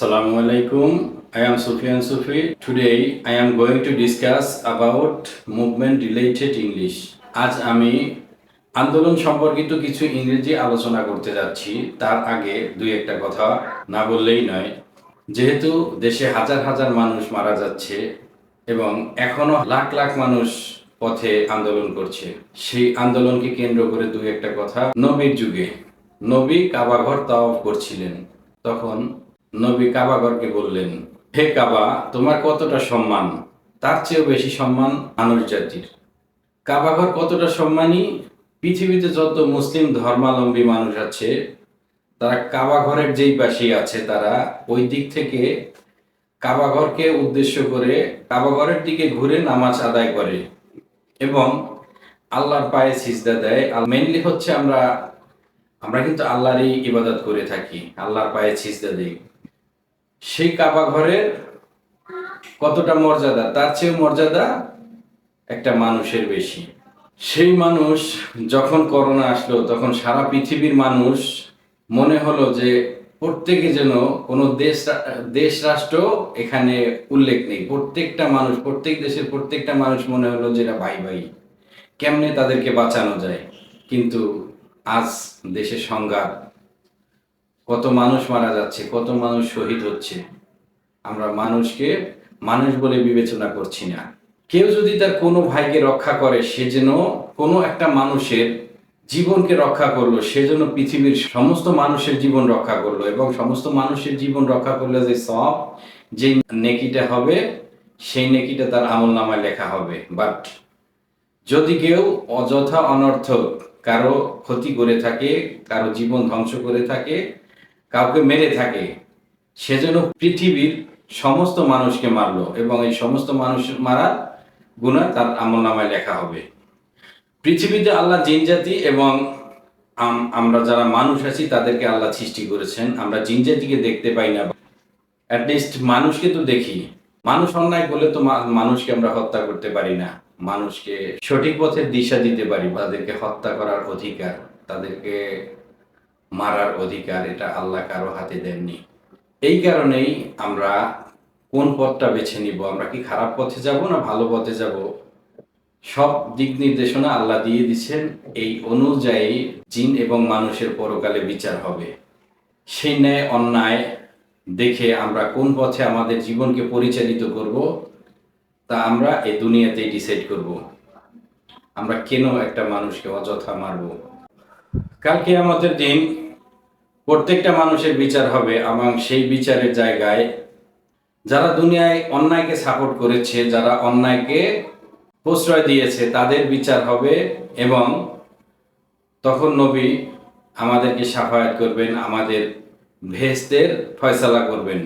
Assalamu alaikum. I am Sufyan Sufi. Today, I am going to discuss about movement related English. আজ আমি আন্দোলন সম্পর্কিত কিছু ইংরেজি আলোচনা করতে যাচ্ছি তার আগে দুই একটা কথা না বললেই নয় যেহেতু দেশে হাজার হাজার মানুষ মারা যাচ্ছে এবং এখনও লাখ লাখ মানুষ পথে আন্দোলন করছে সেই আন্দোলনকে কেন্দ্র করে দুই একটা কথা নবীর যুগে নবী কাবাঘর তাওয়াফ করছিলেন তখন নবী কাবাঘরকে বললেন, হে কাবা, তোমার কতটা সম্মান? তার চেয়েও বেশি সম্মান মানুষ জাতির কাবাঘর কতটা সম্মানী? পৃথিবীতে যত মুসলিম ধর্মাবলম্বী মানুষ আছে, তারা কাবাঘরের যেই পাশে আছে তারা, ওই দিক থেকে কাবাঘরকে উদ্দেশ্য করে কাবাঘরের দিকে ঘুরে নামাজ আদায় করে এবং আল্লাহর পায়ে সিজদা দেয়। আর মেনলি হচ্ছে আমরা আমরা কিন্তু আল্লাহরই ইবাদত করে থাকি, আল্লাহর পায়ে সিজদা দিই। সেই কাবা ঘরের কতটা মর্যাদা? তার চেয়েও মর্যাদা একটা মানুষের বেশি। সেই মানুষ যখন করোনা আসলো, তখন সারা পৃথিবীর মানুষ মনে হলো যে প্রত্যেকে যেন কোনো দেশ দেশ রাষ্ট্র এখানে উল্লেখ নেই। প্রত্যেকটা মানুষ, প্রত্যেক দেশের প্রত্যেকটা মানুষ মনে হলো যে এরা ভাই ভাই। কেমনে তাদেরকে বাঁচানো যায়? কিন্তু আজ দেশের সংঘাত কত মানুষ মারা যাচ্ছে, কত মানুষ শহীদ হচ্ছে। আমরা মানুষকে, মানুষ বলে বিবেচনা করছি না। কেউ যদি তার কোনো ভাইকে রক্ষা করে, সে যেন কোনো একটা মানুষের জীবনকে রক্ষা করল, সে যেন পৃথিবীর সমস্ত মানুষের জীবন রক্ষা করল এবং সমস্ত মানুষের জীবন রক্ষা করলে যে সব যে নেকিটা হবে, সেই নেকিটা তার আমল নামায় লেখা হবে। বাট যদি কেউ অযথা অনর্থক কারও ক্ষতি করে থাকে, কারও জীবন ধ্বংস করে থাকে কাউকে মেরে থাকে সেজন্য পৃথিবীর সমস্ত মানুষকে মারলো এবং এই সমস্ত মানুষ মারার গুণা তার আমল নামায় লেখা হবে। পৃথিবীতে আল্লাহ জিন জাতি এবং আম- আমরা যারা মানুষ আছি, তাদেরকে আল্লাহ সৃষ্টি করেছেন। আমরা জিন জাতিকে দেখতে পাই না। অ্যাটলিস্ট মানুষকে তো দেখি। মানুষ অন্যায় করলে তো মানুষকে আমরা হত্যা করতে পারি না। মানুষকে সঠিক পথের দিশা দিতে পারি, তাদেরকে হত্যা করার অধিকার, তাদেরকে মারার অধিকার এটা আল্লাহ কারও হাতে দেননি। এই কারণেই আমরা কোন পথটা বেছে নিব, আমরা কি খারাপ পথে যাব না ভালো পথে যাব? সব দিক নির্দেশনা আল্লাহ দিয়ে দিচ্ছেন, এই অনুযায়ী জিন এবং মানুষের পরকালে বিচার হবে। সেই ন্যায় অন্যায় দেখে আমরা কোন পথে আমাদের জীবনকে পরিচালিত করব, তা আমরা এই দুনিয়াতেই ডিসাইড করব। আমরা কেন একটা মানুষকে অযথা মারব? কালকে আমাদের দিন প্রত্যেকটা মানুষের বিচার হবে এবং সেই বিচারের জায়গায় যারা দুনিয়ায় অন্যায়কে সাপোর্ট করেছে, যারা অন্যায়কে প্রশ্রয় দিয়েছে, তাদের বিচার হবে এবং তখন নবী আমাদেরকে সাফায়াত করবেন, আমাদের ভেস্তের ফয়সালা করবেন।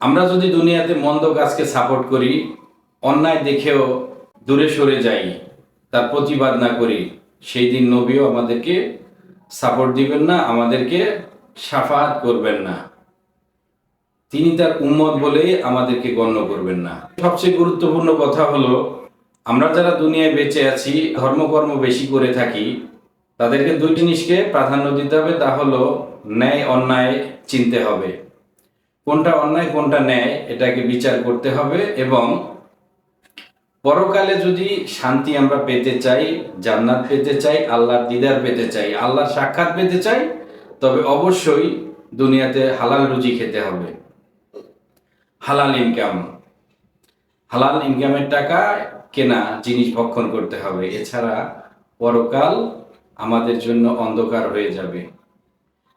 আমরা যদি দুনিয়াতে মন্দ কাজকে সাপোর্ট করি, অন্যায় দেখেও দূরে সরে যাই, তার প্রতিবাদ না করি, সেই দিন নবীও আমাদেরকে সাপোর্ট দিবেন না, আমাদেরকে সাফাত করবেন না। তিনি তার উম্মত বলেই আমাদেরকে গণ্য করবেন না। সবচেয়ে গুরুত্বপূর্ণ কথা হলো, আমরা যারা দুনিয়ায় বেঁচে আছি, ধর্মকর্ম বেশি করে থাকি, তাদেরকে দুই জিনিসকে প্রাধান্য দিতে হবে, তা হলো ন্যায়, অন্যায় চিনতে হবে। কোনটা অন্যায়, কোনটা ন্যায়, এটাকে বিচার করতে হবে এবং পরকালে যদি শান্তি আমরা পেতে চাই, জান্নাত পেতে চাই, আল্লাহর দিদার পেতে চাই, আল্লাহর সাক্ষাৎ পেতে চাই, তবে অবশ্যই দুনিয়াতে হালাল রুজি খেতে হবে। হালাল ইনকাম। হালাল ইনকামের টাকা কেনা জিনিস ভক্ষণ করতে হবে। এছাড়া পরকাল আমাদের জন্য অন্ধকার হয়ে যাবে।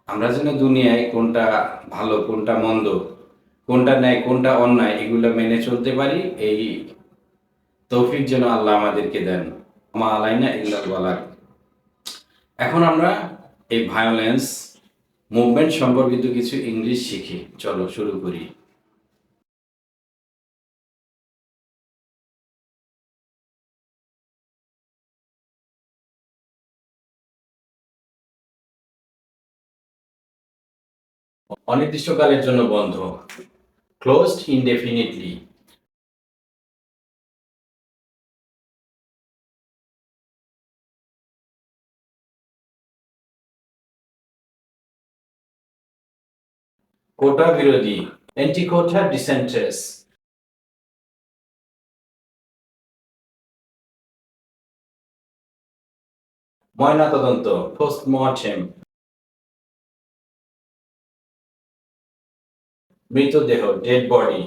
আমরা যেন দুনিয়ায় কোনটা ভালো, কোনটা মন্দ, কোনটা ন্যায়, কোনটা অন্যায়, এগুলো মেনে চলতে পারি, এই তৌফিক যেন আল্লাহ আমাদেরকে দেন। মা আলাইনা ইল্লাল বালাক এখন আমরা এই ভায়োলেন্স মুভমেন্ট সম্পর্কিত কিছু ইংলিশ শিখি। চলো, শুরু করি। অনির্দিষ্টকালের জন্য বন্ধ। ক্লোজড ইনডেফিনিটলি কোটা বিরোধী অ্যান্টিকোঠা ডিসেন্ট্রেস ময়নাতদন্ত পোস্টমর্টেম মৃতদেহ ডেড বডি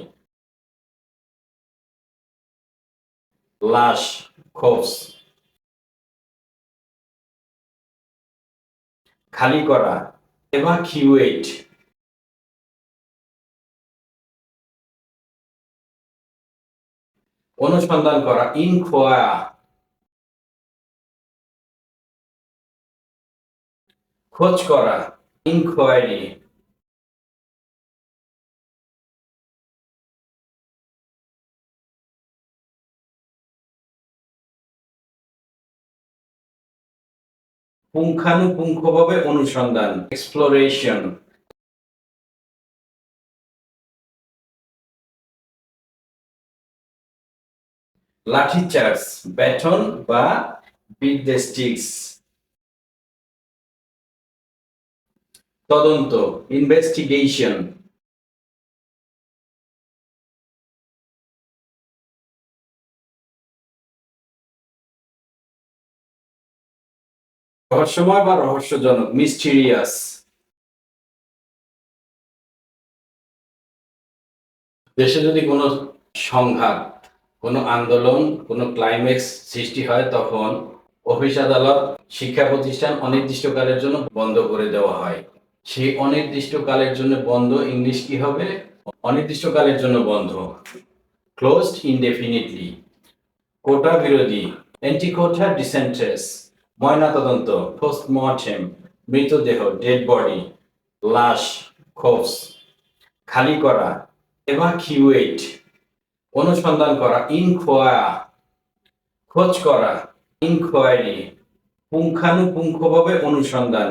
লাশ খোপস। খালি করা এভাকিউয়েট অনুসন্ধান করা ইনকোয়ার খোঁজ করা ইনকোয়ারি পুঙ্খানুপুঙ্খভাবে অনুসন্ধান এক্সপ্লোরেশন লাঠিচার্জ ব্যাটন বা বিট দ্য স্টিক্স। তদন্ত, ইনভেস্টিগেশন। রহস্যময় বা রহস্যজনক মিস্টিরিয়াস দেশে যদি কোনো সংঘাত কোনো আন্দোলন, কোনো ক্লাইম্যাক্স সৃষ্টি হয় তখন অফিস আদালত শিক্ষা প্রতিষ্ঠান অনির্দিষ্টকালের জন্য বন্ধ করে দেওয়া হয়। সেই অনির্দিষ্টকালের জন্য বন্ধ ইংলিশ কি হবে? অনির্দিষ্টকালের জন্য বন্ধ। ক্লোজড ইনডেফিনিটলি কোটা বিরোধী। অ্যান্টিকোটা ডিসেন্ট্রেস ময়নাতদন্ত। পোস্টমর্টেম মৃতদেহ ডেড বডি লাশ খোপস খালি করা। এভাকিউয়েট। অনুসন্ধান করা ইনকোয়ার খোঁজ করা ইনকোয়ারি পুঙ্খানুপুঙ্খভাবে অনুসন্ধান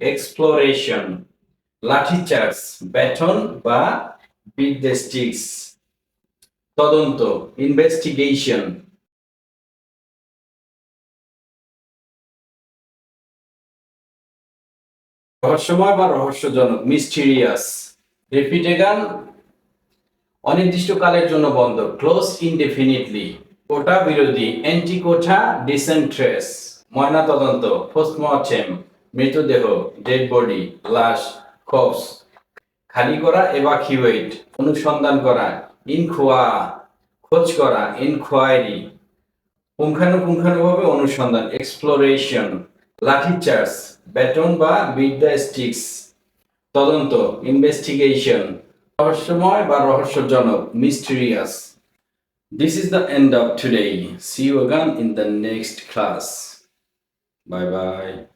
এক্সপ্লোরেশন লাঠিচার্জ ব্যাটন বা বিট দ্য স্টিক্স তদন্ত ইনভেস্টিগেশন রহস্যময় বা রহস্যজনক মিস্টিরিয়াস রিপিটেগান অনির্দিষ্টকালের জন্য বন্ধ ক্লোজ ইনডেফিনিটলি কোটা বিরোধী অ্যান্টিকোঠা ডিসেন্ট্রেস ময়না তদন্ত পোস্টমর্টেম মৃতদেহ ডেড বডি লাশ কপস খালি করা এভাকিউয়েট অনুসন্ধান করা ইনখোয়া খোঁজ করা ইনকোয়ারি পুঙ্খানুপুঙ্খানুভাবে অনুসন্ধান এক্সপ্লোরেশন লাঠিচার্জ ব্যাটন বা বিদ্যা স্টিক্স তদন্ত ইনভেস্টিগেশন রহস্যময় বা রহস্যজনক mysterious This is the end of today. See you again in the next class. Bye bye.